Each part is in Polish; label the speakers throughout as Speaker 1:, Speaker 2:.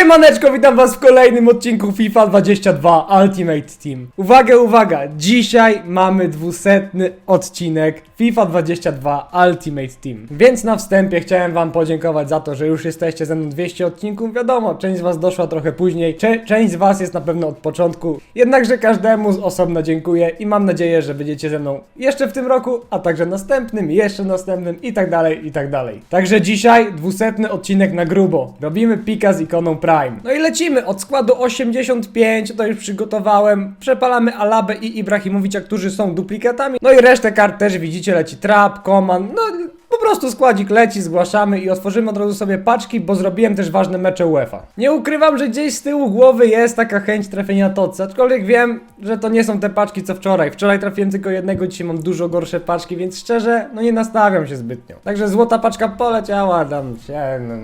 Speaker 1: Siemaneczko, witam was w kolejnym odcinku FIFA 22 Ultimate Team. Uwaga, uwaga, dzisiaj mamy dwusetny odcinek FIFA 22 Ultimate Team. Więc na wstępie chciałem wam podziękować za to, że już jesteście ze mną 200 odcinków. Wiadomo, część z was doszła trochę później, cze- część z was jest na pewno od początku. Jednakże każdemu z osobna dziękuję i mam nadzieję, że będziecie ze mną jeszcze w tym roku, a także następnym, jeszcze następnym i tak dalej, i tak dalej. Także dzisiaj dwusetny odcinek na grubo. Robimy pika z ikoną Prime. No i lecimy od składu 85, to już przygotowałem. Przepalamy Alabę i Ibrahimowicza, którzy są duplikatami. No i resztę kart też widzicie, leci Trap, Command, no po prostu składzik leci, zgłaszamy i otworzymy od razu sobie paczki, bo zrobiłem też ważne mecze UEFA. Nie ukrywam, że gdzieś z tyłu głowy jest taka chęć trafienia tocy, aczkolwiek wiem, że to nie są te paczki co wczoraj. Wczoraj trafiłem tylko jednego, dzisiaj mam dużo gorsze paczki, więc szczerze, no nie nastawiam się zbytnio. Także złota paczka poleciała tam się... No.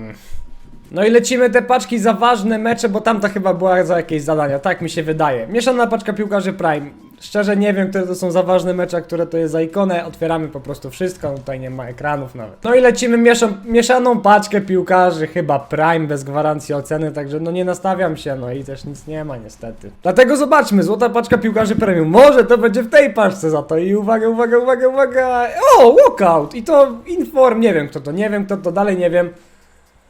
Speaker 1: No i lecimy te paczki za ważne mecze, bo tamta chyba była za jakieś zadania, tak mi się wydaje. Mieszana paczka piłkarzy Prime. Szczerze nie wiem, które to są za ważne mecze, a które to jest za ikonę. Otwieramy po prostu wszystko, no tutaj nie ma ekranów nawet. No i lecimy mieszą, mieszaną paczkę piłkarzy, chyba Prime, bez gwarancji oceny, także no nie nastawiam się, no i też nic nie ma niestety. Dlatego zobaczmy, złota paczka piłkarzy Premium. Może to będzie w tej paczce za to i uwaga, uwaga, uwaga, uwaga. O, walkout! I to inform, nie wiem kto to, nie wiem kto to, dalej nie wiem.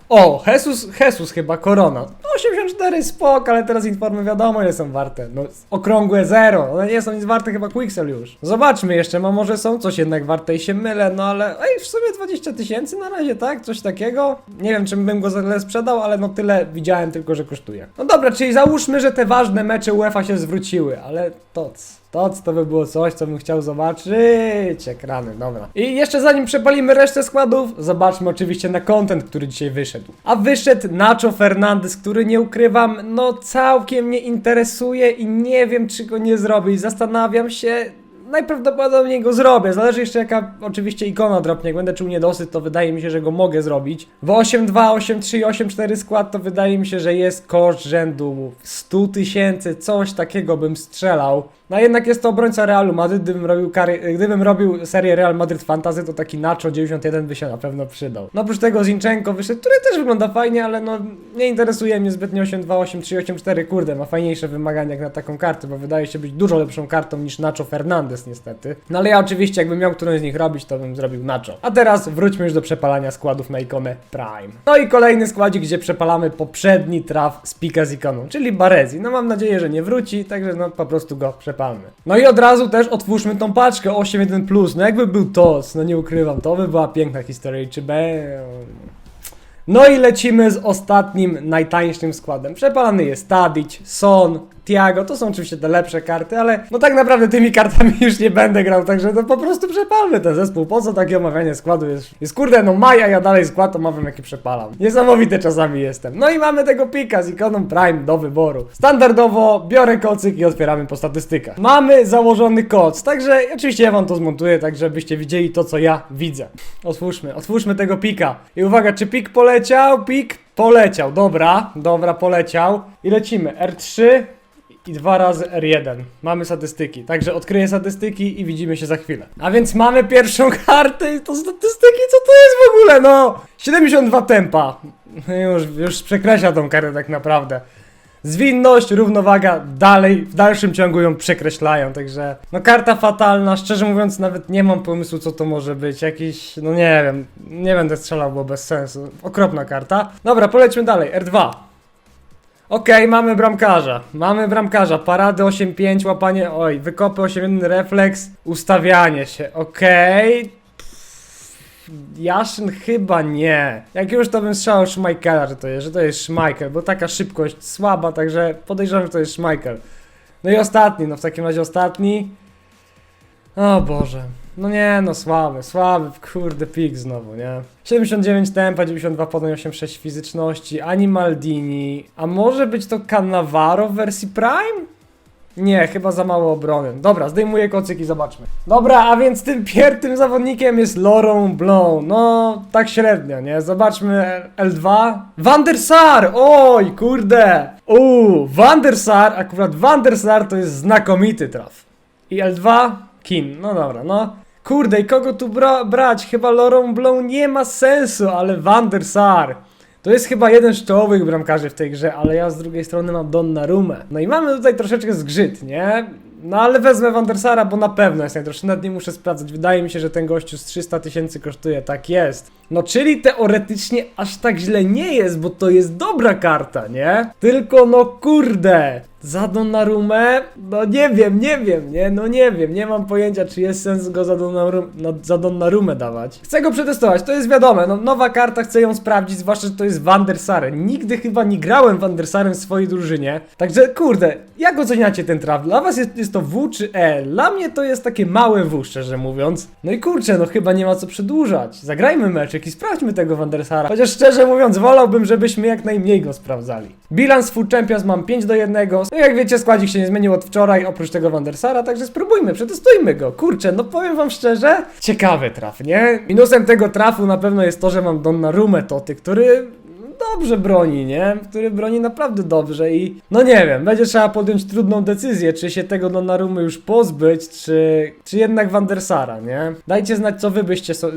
Speaker 1: O, Jesus, Jesus chyba, Korona. No 84 spok, ale teraz informy wiadomo ile są warte. No okrągłe zero, one nie są nic warte chyba Quixel już. Zobaczmy jeszcze, no może są coś jednak warte i się mylę, no ale ej, w sumie 20 tysięcy na razie, tak? Coś takiego? Nie wiem, czym bym go za tyle sprzedał, ale no tyle widziałem tylko, że kosztuje. No dobra, czyli załóżmy, że te ważne mecze UEFA się zwróciły, ale to. To, to by było coś, co bym chciał zobaczyć. Ekrany, dobra. I jeszcze zanim przepalimy resztę składów, zobaczmy oczywiście na content, który dzisiaj wyszedł. A wyszedł Nacho Fernandez, który nie ukrywam, no całkiem mnie interesuje i nie wiem, czy go nie zrobię. I zastanawiam się, najprawdopodobniej go zrobię. Zależy jeszcze jaka oczywiście ikona dropnie. Jak będę czuł niedosyt, to wydaje mi się, że go mogę zrobić. W 8.2, 8.3, 8.4 skład to wydaje mi się, że jest koszt rzędu 100 tysięcy, coś takiego bym strzelał. No jednak jest to obrońca Realu Madryt, gdybym robił, kary, gdybym robił serię Real Madryt Fantasy, to taki Nacho 91 by się na pewno przydał. No oprócz tego Zinchenko wyszedł, który też wygląda fajnie, ale no nie interesuje mnie zbytnio 8.2, 8.3, 8.4, kurde, ma fajniejsze wymagania jak na taką kartę, bo wydaje się być dużo lepszą kartą niż Nacho Fernandez niestety. No ale ja oczywiście jakbym miał którąś z nich robić, to bym zrobił Nacho. A teraz wróćmy już do przepalania składów na ikonę Prime. No i kolejny składzik, gdzie przepalamy poprzedni traf z pika z ikoną, czyli Barezi. No mam nadzieję, że nie wróci, także no po prostu go No i od razu też otwórzmy tą paczkę 8.1+, no jakby był TOS, no nie ukrywam, to by była piękna historia, czy be... No i lecimy z ostatnim, najtańszym składem. Przepalany jest Tadic, Son, Tiago, to są oczywiście te lepsze karty, ale no tak naprawdę tymi kartami już nie będę grał, także no po prostu przepalmy ten zespół. Po co takie omawianie składu jest? Jest kurde, no maja, ja dalej skład omawiam jaki przepalam. Niesamowity czasami jestem. No i mamy tego pika z ikoną Prime do wyboru. Standardowo biorę kocyk i otwieramy po statystykach. Mamy założony koc, także oczywiście ja wam to zmontuję, tak żebyście widzieli to, co ja widzę. Otwórzmy, otwórzmy tego pika. I uwaga, czy pik poleciał? Pik poleciał, dobra, dobra, poleciał. I lecimy. R3, i dwa razy R1. Mamy statystyki, także odkryję statystyki i widzimy się za chwilę. A więc mamy pierwszą kartę i to statystyki, co to jest w ogóle, no? 72 tempa. Już, już przekreśla tą kartę tak naprawdę. Zwinność, równowaga, dalej, w dalszym ciągu ją przekreślają, także no karta fatalna, szczerze mówiąc nawet nie mam pomysłu co to może być, jakiś, no nie wiem, nie będę strzelał, bo bez sensu, okropna karta. Dobra, polećmy dalej, R2. Okej, mamy bramkarza. Mamy bramkarza. Parady 8-5, łapanie. Oj, wykopy 8-1, refleks, ustawianie się. Okej. Pff, Jaszyn chyba nie. Jak już to bym strzelał Schmeichela, że to jest, że to jest Schmeichel, bo taka szybkość słaba, także podejrzewam, że to jest Schmeichel. No i ostatni, no w takim razie ostatni. O Boże. No nie, no słaby, słaby, kurde pik znowu, nie? 79 tempa, 92 podań, 86 fizyczności, Animaldini, a może być to Cannavaro w wersji Prime? Nie, chyba za mało obrony. Dobra, zdejmuję kocyk i zobaczmy. Dobra, a więc tym pierwszym zawodnikiem jest Laurent Blanc. No, tak średnio, nie? Zobaczmy L2. Van der Sar! Oj, kurde! Uuu, Van der Sar, akurat Van der Sar to jest znakomity traf. I L2? Kim. No dobra, no. Kurde, i kogo tu bra brać? Chyba Laurent Blanc nie ma sensu, ale Van der Sar. To jest chyba jeden z czołowych bramkarzy w tej grze, ale ja z drugiej strony mam Donnarumę. No i mamy tutaj troszeczkę zgrzyt, nie? No ale wezmę Van der Sara, bo na pewno jest najdroższy, nawet nie muszę sprawdzać. Wydaje mi się, że ten gościu z 300 tysięcy kosztuje, tak jest. No czyli teoretycznie aż tak źle nie jest, bo to jest dobra karta, nie? Tylko no kurde, za Donnarumę, no nie wiem, nie wiem, nie? No nie wiem, nie mam pojęcia, czy jest sens go za, Donnarum, no, za dawać. Chcę go przetestować, to jest wiadome, no nowa karta, chcę ją sprawdzić, zwłaszcza, że to jest Van der Sar. Nigdy chyba nie grałem Van der Sarem w swojej drużynie, także kurde, jak oceniacie ten traf? Dla was jest, jest to W czy E? Dla mnie to jest takie małe W, szczerze mówiąc. No i kurczę, no chyba nie ma co przedłużać. Zagrajmy meczek sprawdźmy tego Van der Sara. Chociaż szczerze mówiąc, wolałbym, żebyśmy jak najmniej go sprawdzali. Bilans Food Champions mam 5 do 1. No jak wiecie, składzik się nie zmienił od wczoraj, oprócz tego Van der Sara, także spróbujmy, przetestujmy go. Kurczę, no powiem wam szczerze, ciekawy traf, nie? Minusem tego trafu na pewno jest to, że mam Donnarumę Toty, który dobrze broni, nie? Który broni naprawdę dobrze i no nie wiem, będzie trzeba podjąć trudną decyzję, czy się tego Donnarumy już pozbyć, czy, czy jednak Van der Sara, nie? Dajcie znać, co wy byście, co,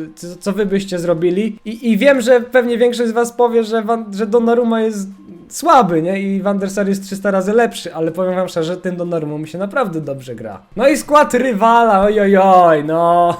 Speaker 1: co wy byście zrobili I, i wiem, że pewnie większość z was powie, że, że Donnarumma jest słaby, nie? I Van der Sar jest 300 razy lepszy, ale powiem wam szczerze, tym Donnarumą mi się naprawdę dobrze gra. No i skład rywala, oj oj oj, no.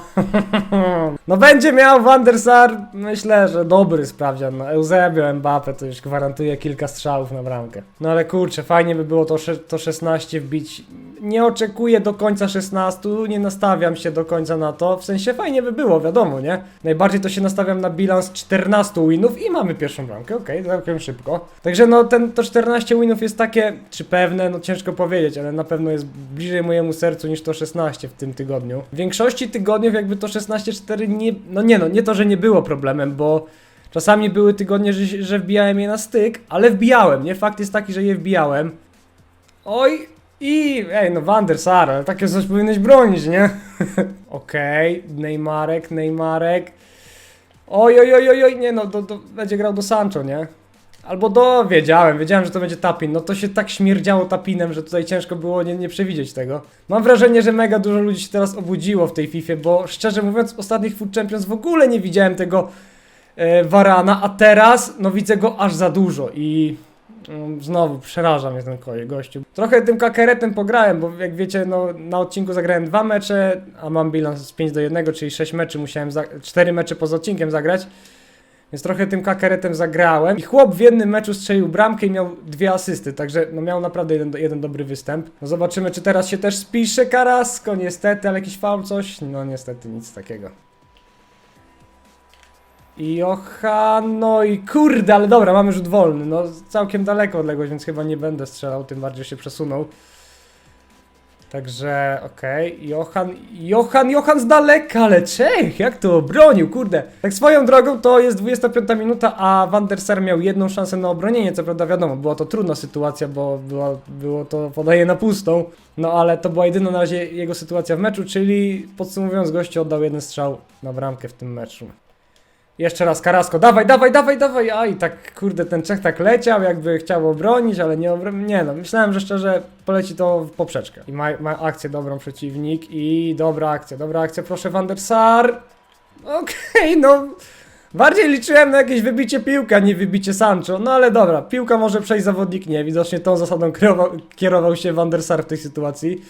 Speaker 1: no będzie miał Van der Sar, myślę, że dobry sprawdzian. No Eusebio, Mbappe to już gwarantuje kilka strzałów na bramkę. No ale kurczę, fajnie by było to, to 16 wbić. Nie oczekuję do końca 16, nie nastawiam się do końca na to. W sensie fajnie by było, wiadomo, nie? Najbardziej to się nastawiam na bilans 14 winów i mamy pierwszą bramkę, okej, całkiem szybko. Także no ten, to 14 winów jest takie, czy pewne, no ciężko powiedzieć, ale na pewno jest bliżej mojemu sercu niż to 16 w tym tygodniu. W większości tygodniów jakby to 16-4 nie, no nie no, nie to, że nie było problemem, bo czasami były tygodnie, że, że wbijałem je na styk, ale wbijałem, nie? Fakt jest taki, że je wbijałem. Oj, i ej, no Van der Sar, ale takie coś powinieneś bronić, nie? Okej, Neymarek, Neymarek. Oj, oj, oj, oj, oj, nie no, do, do, będzie grał do Sancho, nie? Albo do, wiedziałem, wiedziałem, że to będzie tapin. No to się tak śmierdziało tapinem, że tutaj ciężko było nie, nie przewidzieć tego. Mam wrażenie, że mega dużo ludzi się teraz obudziło w tej FIFA, bo szczerze mówiąc, w ostatnich Food Champions w ogóle nie widziałem tego e, Varana, a teraz no widzę go aż za dużo i mm, znowu przeraża mnie ten koje- gościu. Trochę tym kakeretem pograłem, bo jak wiecie, no na odcinku zagrałem dwa mecze, a mam bilans z 5 do 1, czyli 6 meczy musiałem, za 4 mecze poza odcinkiem zagrać. Więc trochę tym kakeretem zagrałem. I chłop w jednym meczu strzelił bramkę i miał dwie asysty, także no miał naprawdę jeden, jeden dobry występ. No zobaczymy, czy teraz się też spisze Karasko. Niestety, ale jakiś faul, coś? No niestety, nic takiego. Johan, no i kurde, ale dobra, mamy rzut wolny. No całkiem daleko odległość, więc chyba nie będę strzelał, tym bardziej się przesunął. Także okej, Johan, Johan, Johan z daleka, ale Czech, jak to obronił, kurde. Tak swoją drogą to jest 25 minuta, a Van der Sar miał jedną szansę na obronienie, co prawda wiadomo, była to trudna sytuacja, bo było, było to podaje na pustą, no ale to była jedyna na razie jego sytuacja w meczu, czyli podsumowując, gościu oddał jeden strzał na bramkę w tym meczu. Jeszcze raz, Karasko, dawaj, dawaj, dawaj, dawaj, a i tak, kurde, ten Czech tak leciał, jakby chciał obronić, ale nie obronił, nie no, myślałem, że szczerze poleci to w poprzeczkę. I ma, ma akcję dobrą przeciwnik i dobra akcja, dobra akcja, proszę Van der Sar. Okej, no, bardziej liczyłem na jakieś wybicie piłka, nie wybicie Sancho, no ale dobra, piłka może przejść, zawodnik nie, widocznie tą zasadą kierował, kierował się Van der Sar w tej sytuacji.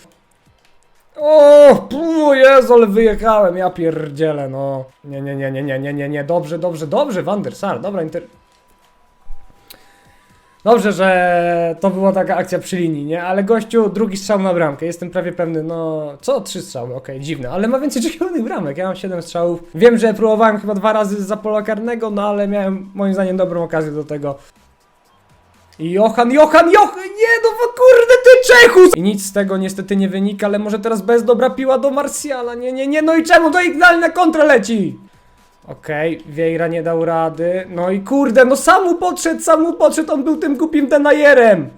Speaker 1: O, pu, Jezu, ale wyjechałem, ja pierdzielę, no. Nie, nie, nie, nie, nie, nie, nie, nie, dobrze, dobrze, dobrze, Van der Sar, dobra, inter... Dobrze, że to była taka akcja przy linii, nie? Ale gościu, drugi strzał na bramkę, jestem prawie pewny, no... Co? Trzy strzały, okej, dziwne, ale ma więcej czekionych bramek, ja mam siedem strzałów. Wiem, że próbowałem chyba dwa razy za pola karnego, no ale miałem, moim zdaniem, dobrą okazję do tego. Johan, Johan, Johan, nie no bo kurde Czechu! I nic z tego niestety nie wynika, ale może teraz bez dobra piła do Marsjala, nie, nie, nie, no i czemu to idealna kontra leci? Okej, Vieira nie dał rady, no i kurde, no sam mu podszedł, sam mu podszedł, on był tym głupim denajerem.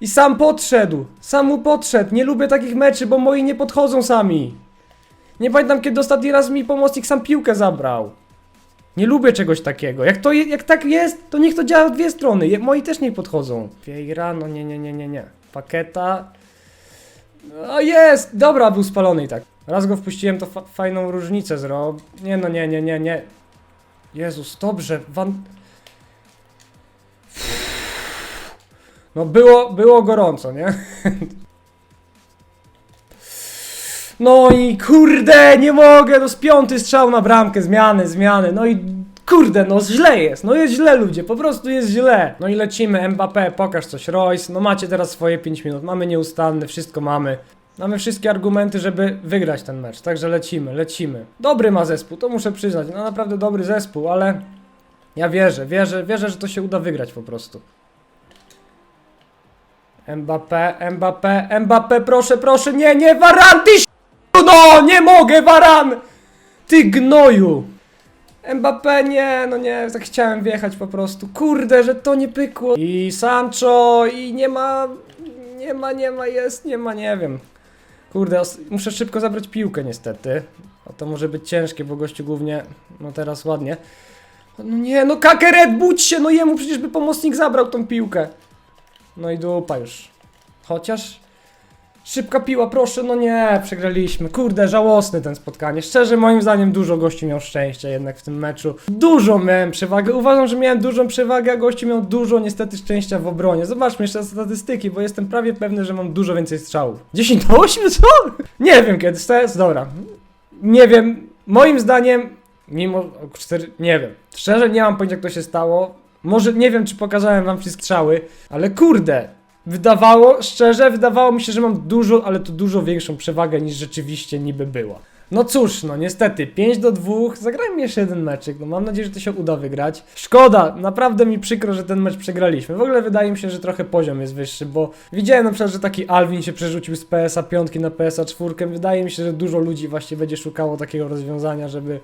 Speaker 1: I sam podszedł, sam mu podszedł, nie lubię takich meczy, bo moi nie podchodzą sami. Nie pamiętam kiedy ostatni raz mi pomocnik sam piłkę zabrał. Nie lubię czegoś takiego. Jak to jak tak jest, to niech to działa w dwie strony. Moi też nie podchodzą. Vieira, no nie, nie, nie, nie, nie paketa. O jest! Dobra, był spalony i tak. Raz go wpuściłem, to fa fajną różnicę zrobił. Nie no, nie, nie, nie, nie. Jezus, dobrze, No było, było gorąco, nie? No i kurde, nie mogę, no z piąty strzał na bramkę, zmiany, zmiany, no i kurde, no źle jest, no jest źle ludzie, po prostu jest źle. No i lecimy, Mbappé, pokaż coś, Royce, no macie teraz swoje 5 minut, mamy nieustanny, wszystko mamy. Mamy wszystkie argumenty, żeby wygrać ten mecz, także lecimy, lecimy. Dobry ma zespół, to muszę przyznać, no naprawdę dobry zespół, ale ja wierzę, wierzę, wierzę, że to się uda wygrać po prostu. Mbappé, Mbappé, Mbappé, proszę, proszę, nie, nie, Varan, ty no, nie mogę, Varan! Ty gnoju! Mbappé, nie, no nie, tak chciałem wjechać po prostu, kurde, że to nie pykło. I Sancho, i nie ma, nie ma, nie ma, jest, nie ma, nie wiem. Kurde, muszę szybko zabrać piłkę niestety. A to może być ciężkie, bo gościu głównie, no teraz ładnie. No nie, no Kakeret, budź się, no jemu przecież by pomocnik zabrał tą piłkę. No i dupa już. Chociaż... Szybka piła, proszę, no nie, przegraliśmy. Kurde, żałosne ten spotkanie. Szczerze, moim zdaniem dużo gości miał szczęścia jednak w tym meczu. Dużo miałem przewagę. Uważam, że miałem dużą przewagę, a gości miał dużo niestety szczęścia w obronie. Zobaczmy jeszcze statystyki, bo jestem prawie pewny, że mam dużo więcej strzałów. 10 do 8, co? Nie wiem kiedy to jest, dobra. Nie wiem, moim zdaniem, mimo, o, cztery, nie wiem. Szczerze, nie mam pojęcia, jak to się stało. Może nie wiem, czy pokazałem wam wszystkie strzały, ale kurde, wydawało, szczerze, wydawało mi się, że mam dużo, ale to dużo większą przewagę niż rzeczywiście niby była. No cóż, no niestety, 5 do 2, zagrajmy jeszcze jeden meczyk, no mam nadzieję, że to się uda wygrać. Szkoda, naprawdę mi przykro, że ten mecz przegraliśmy. W ogóle wydaje mi się, że trochę poziom jest wyższy, bo widziałem na przykład, że taki Alvin się przerzucił z PSA 5 na PSA 4. Wydaje mi się, że dużo ludzi właśnie będzie szukało takiego rozwiązania, żeby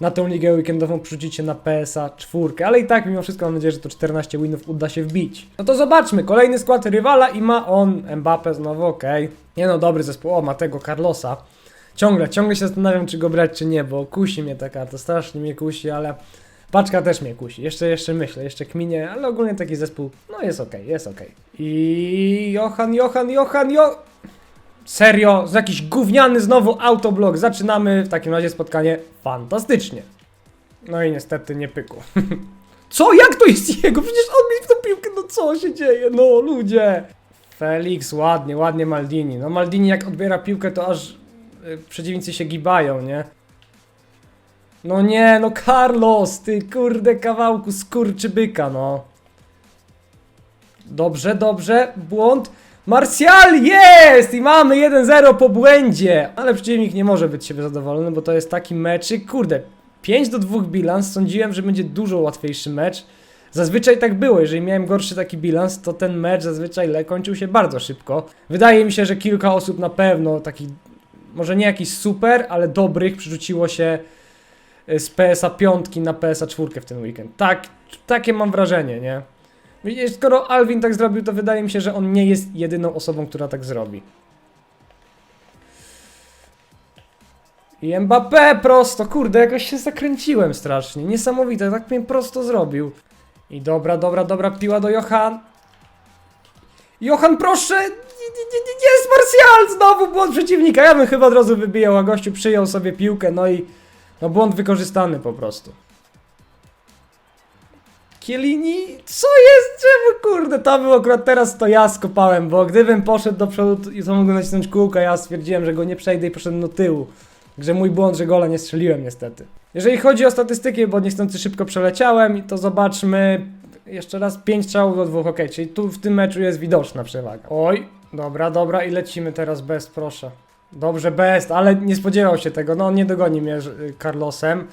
Speaker 1: na tą ligę weekendową przerzucić się na PSA 4, ale i tak mimo wszystko mam nadzieję, że to 14 winów uda się wbić. No to zobaczmy, kolejny skład rywala i ma on Mbappe znowu, okej. Nie no, dobry zespół, o ma tego Carlosa. Ciągle, ciągle się zastanawiam, czy go brać, czy nie, bo kusi mnie ta karta, strasznie mnie kusi, ale paczka też mnie kusi. Jeszcze, jeszcze myślę, jeszcze kminie, ale ogólnie taki zespół, no jest okej, jest okej. I Johan, Johan, Johan, Jo... Serio, z jakiś gówniany znowu autoblok. Zaczynamy w takim razie spotkanie fantastycznie. No i niestety nie pykło. Co? Jak to jest jego? Przecież on mi w tą piłkę, no co się dzieje? No ludzie. Felix, ładnie, ładnie Maldini. No Maldini jak odbiera piłkę, to aż y, przeciwnicy się gibają, nie? No nie, no Carlos, ty kurde kawałku skurczybyka, no. Dobrze, dobrze, błąd. Martial jest! I mamy 1-0 po błędzie! Ale przeciwnik nie może być siebie zadowolony, bo to jest taki meczyk, kurde, 5 do 2 bilans, sądziłem, że będzie dużo łatwiejszy mecz. Zazwyczaj tak było, jeżeli miałem gorszy taki bilans, to ten mecz zazwyczaj kończył się bardzo szybko. Wydaje mi się, że kilka osób na pewno, takich, może nie jakiś super, ale dobrych, przerzuciło się y, z PSA 5 na PSA 4 w ten weekend. Tak, takie mam wrażenie, nie? Skoro Alvin tak zrobił, to wydaje mi się, że on nie jest jedyną osobą, która tak zrobi. I Mbappé prosto, kurde, jakoś się zakręciłem strasznie. Niesamowite, tak mnie prosto zrobił. I dobra, dobra, dobra, piła do Johan. Johan, proszę! Jest Martial! Znowu błąd przeciwnika. Ja bym chyba od razu wybijał, a gościu przyjął sobie piłkę, no i no błąd wykorzystany po prostu. Kielini, co jest? Czemu kurde? To był akurat teraz to ja skopałem, bo gdybym poszedł do przodu to- to mógłbym nacisnąć kółka, ja stwierdziłem, że go nie przejdę i poszedłem do tyłu. Także mój błąd, że gola nie strzeliłem niestety. Jeżeli chodzi o statystyki, bo niestety szybko przeleciałem, to zobaczmy jeszcze raz 5 strzałów do dwóch, ok, czyli tu w tym meczu jest widoczna przewaga. Oj, dobra, dobra i lecimy teraz best, proszę. Dobrze, best, ale nie spodziewał się tego, no nie dogoni mnie y, Carlosem.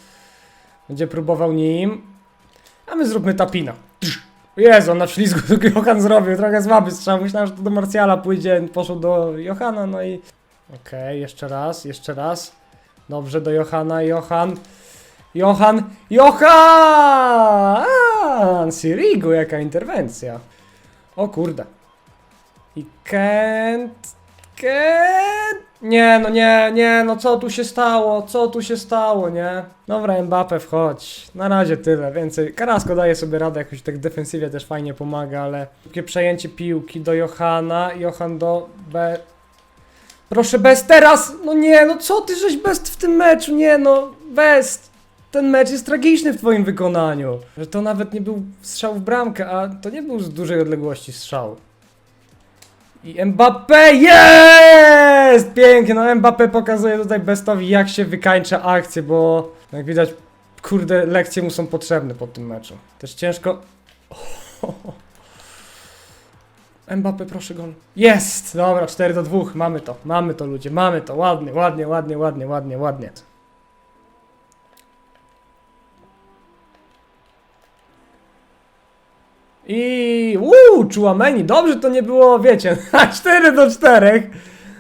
Speaker 1: Będzie próbował nim. A my zróbmy tapina. Trz. Jezu, na ślizgu Johan zrobił, trochę słaby strzał. Myślałem, że to do Marsjala pójdzie, poszedł do Johana, no i... Okej, jeszcze raz, jeszcze raz. Dobrze, do Johana, Johan. Johan, Johan! Sirigu, jaka interwencja. O kurde. I Kent... Kent... Nie, no nie, nie, no co tu się stało, co tu się stało, nie? Dobra, Mbappe wchodź. Na razie tyle, więcej. Karasko daje sobie radę, jakoś tak defensywie też fajnie pomaga, ale... Takie przejęcie piłki do Johana, Johan do B... Proszę, Best teraz! No nie, no co ty żeś Best w tym meczu, nie no, Best! ten mecz jest tragiczny w twoim wykonaniu. Że to nawet nie był strzał w bramkę, a to nie był z dużej odległości strzał. I Mbappé jest! Pięknie, no Mbappé pokazuje tutaj Bestowi jak się wykańcza akcję, bo jak widać, kurde, lekcje mu są potrzebne po tym meczu. Też ciężko... Mbappé, proszę gol. Jest! Dobra, 4 do 2, mamy to, mamy to ludzie, mamy to, ładnie, ładnie, ładnie, ładnie, ładnie, ładnie. I uuu, Chouameni, dobrze to nie było, wiecie, na 4 do 4.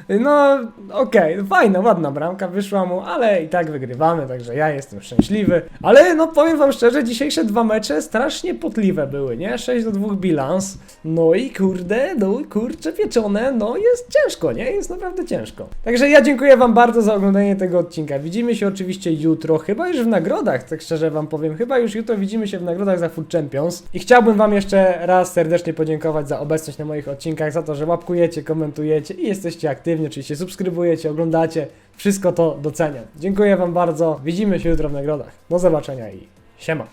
Speaker 1: No, okej, fajna, ładna bramka wyszła mu, ale i tak wygrywamy, także ja jestem szczęśliwy. Ale no powiem wam szczerze, dzisiejsze dwa mecze strasznie potliwe były, nie? 6 do 2 bilans. No i kurde, no kurcze pieczone, no jest ciężko, nie? Jest naprawdę ciężko. Także ja dziękuję wam bardzo za oglądanie tego odcinka. Widzimy się oczywiście jutro, chyba już w nagrodach, tak szczerze wam powiem. Chyba już jutro widzimy się w nagrodach za Food Champions. I chciałbym wam jeszcze raz serdecznie podziękować za obecność na moich odcinkach, za to, że łapkujecie, komentujecie i jesteście aktywni, oczywiście subskrybujecie, oglądacie. Wszystko to doceniam. Dziękuję wam bardzo. Widzimy się jutro w nagrodach. Do zobaczenia i siema.